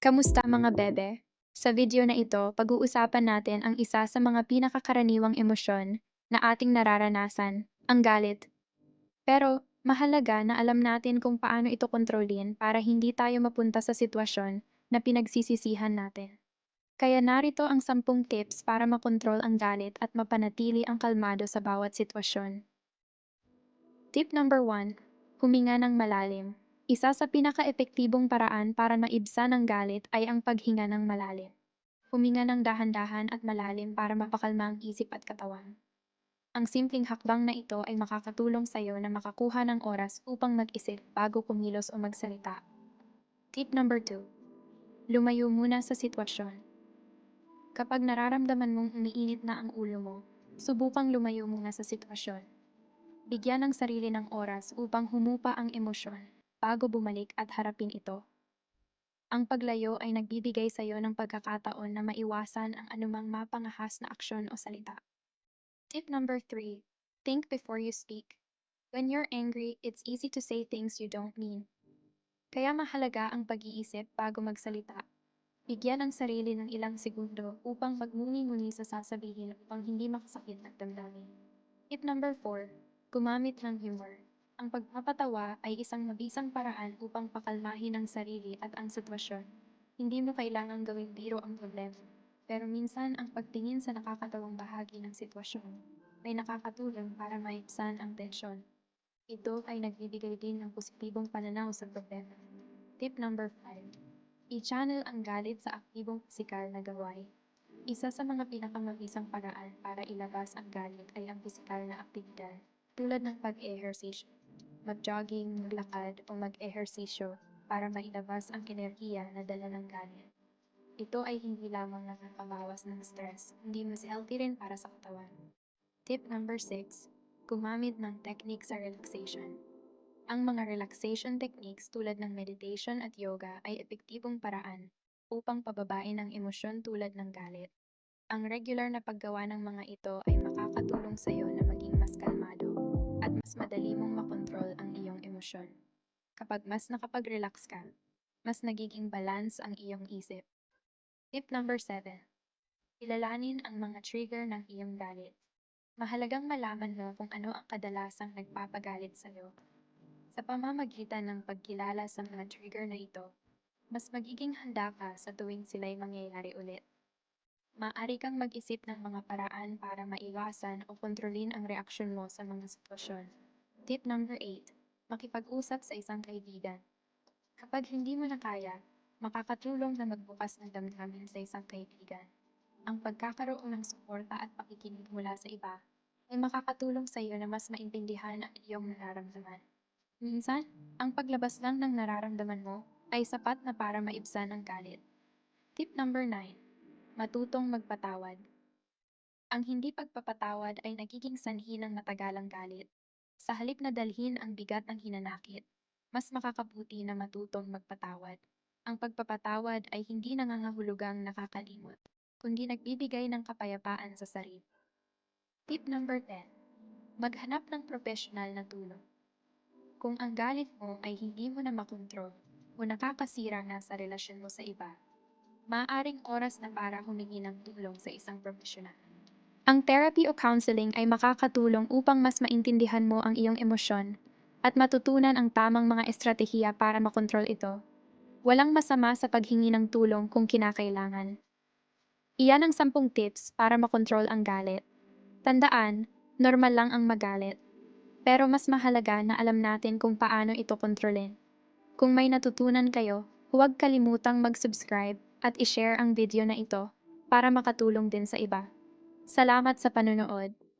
Kamusta mga bebe? Sa video na ito, pag-uusapan natin ang isa sa mga pinakakaraniwang emosyon na ating nararanasan, ang galit. Pero, mahalaga na alam natin kung paano ito kontrolin para hindi tayo mapunta sa sitwasyon na pinagsisisihan natin. Kaya narito ang 10 tips para makontrol ang galit at mapanatili ang kalmado sa bawat sitwasyon. Tip number 1. Huminga ng malalim. Isa sa pinaka-epektibong paraan para maibsan ang galit ay ang paghinga ng malalim. Huminga ng dahan-dahan at malalim para mapakalma ang isip at katawan. Ang simpleng hakbang na ito ay makakatulong sa iyo na makakuha ng oras upang mag-isip bago kumilos o magsalita. Tip number 2. Lumayo muna sa sitwasyon. Kapag nararamdaman mong umiinit na ang ulo mo, subukang lumayo muna sa sitwasyon. Bigyan ng sarili ng oras upang humupa ang emosyon bago bumalik at harapin ito. Ang paglayo ay nagbibigay sa iyo ng pagkakataon na maiwasan ang anumang mapangahas na aksyon o salita. Tip number 3. Think before you speak. When you're angry, it's easy to say things you don't mean. Kaya mahalaga ang pag-iisip bago magsalita. Bigyan ang sarili ng ilang segundo upang magmuni-muni sa sasabihin upang hindi makasakit ang damdamin. Tip number 4. Gumamit ng humor. Ang pagpapatawa ay isang mabisang paraan upang pakalmahin ang sarili at ang sitwasyon. Hindi mo kailangang gawing biro ang problema. Pero minsan ang pagtingin sa nakakatawang bahagi ng sitwasyon ay nakakatulong para maibsan ang tensyon. Ito ay nagbibigay din ng positibong pananaw sa problema. Tip number 5. I-channel ang galit sa aktibong pisikal na gawain. Isa sa mga pinakamabisang paraan para ilabas ang galit ay ang pisikal na aktibidad tulad ng pag-ehersisyo, mag-jogging, maglakad o mag-ehersisyo para mailabas ang enerhiya na dala ng galit. Ito ay hindi lamang nakakabawas ng stress, hindi mas healthy rin para sa katawan. Tip number 6. Gumamit ng technique sa relaxation. Ang mga relaxation techniques tulad ng meditation at yoga ay epektibong paraan upang pababain ang emosyon tulad ng galit. Ang regular na paggawa ng mga ito ay makakatulong sa iyo na mas madali mong makontrol ang iyong emosyon. Kapag mas nakapag-relax ka, mas nagiging balance ang iyong isip. Tip number 7. Kilalanin ang mga trigger ng iyong galit. Mahalagang malaman mo kung ano ang kadalasang nagpapagalit sa iyo. Sa pamamagitan ng pagkilala sa mga trigger na ito, mas magiging handa ka sa tuwing sila'y mangyayari ulit. Maaari kang mag-isip ng mga paraan para maiwasan o kontrolin ang reaksyon mo sa mga sitwasyon. Tip number 8. Makipag-usap sa isang kaibigan. Kapag hindi mo na kaya, makakatulong na magbukas ng damdamin sa isang kaibigan. Ang pagkakaroon ng suporta at pakikinig mula sa iba ay makakatulong sa iyo na mas maintindihan ang iyong nararamdaman. Minsan, ang paglabas lang ng nararamdaman mo ay sapat na para maibsan ang galit. Tip number 9. Matutong magpatawad. Ang hindi pagpapatawad ay nagiging sanhi ng matagalang galit. Sa halip na dalhin ang bigat ng hinanakit, mas makakabuti na matutong magpatawad. Ang pagpapatawad ay hindi nangangahulugang nakakalimot, kundi nagbibigay ng kapayapaan sa sarili. Tip number 10. Maghanap ng profesional na tulong. Kung ang galit mo ay hindi mo na makontrol o nakakasira na sa relasyon mo sa iba, maaaring oras na para humingi ng tulong sa isang profesional. Ang therapy o counseling ay makakatulong upang mas maintindihan mo ang iyong emosyon at matutunan ang tamang mga estratehiya para makontrol ito. Walang masama sa paghingi ng tulong kung kinakailangan. Iyan ang 10 tips para makontrol ang galit. Tandaan, normal lang ang magalit. Pero mas mahalaga na alam natin kung paano ito kontrolin. Kung may natutunan kayo, huwag kalimutang mag-subscribe at i-share ang video na ito para makatulong din sa iba. Salamat sa panonood.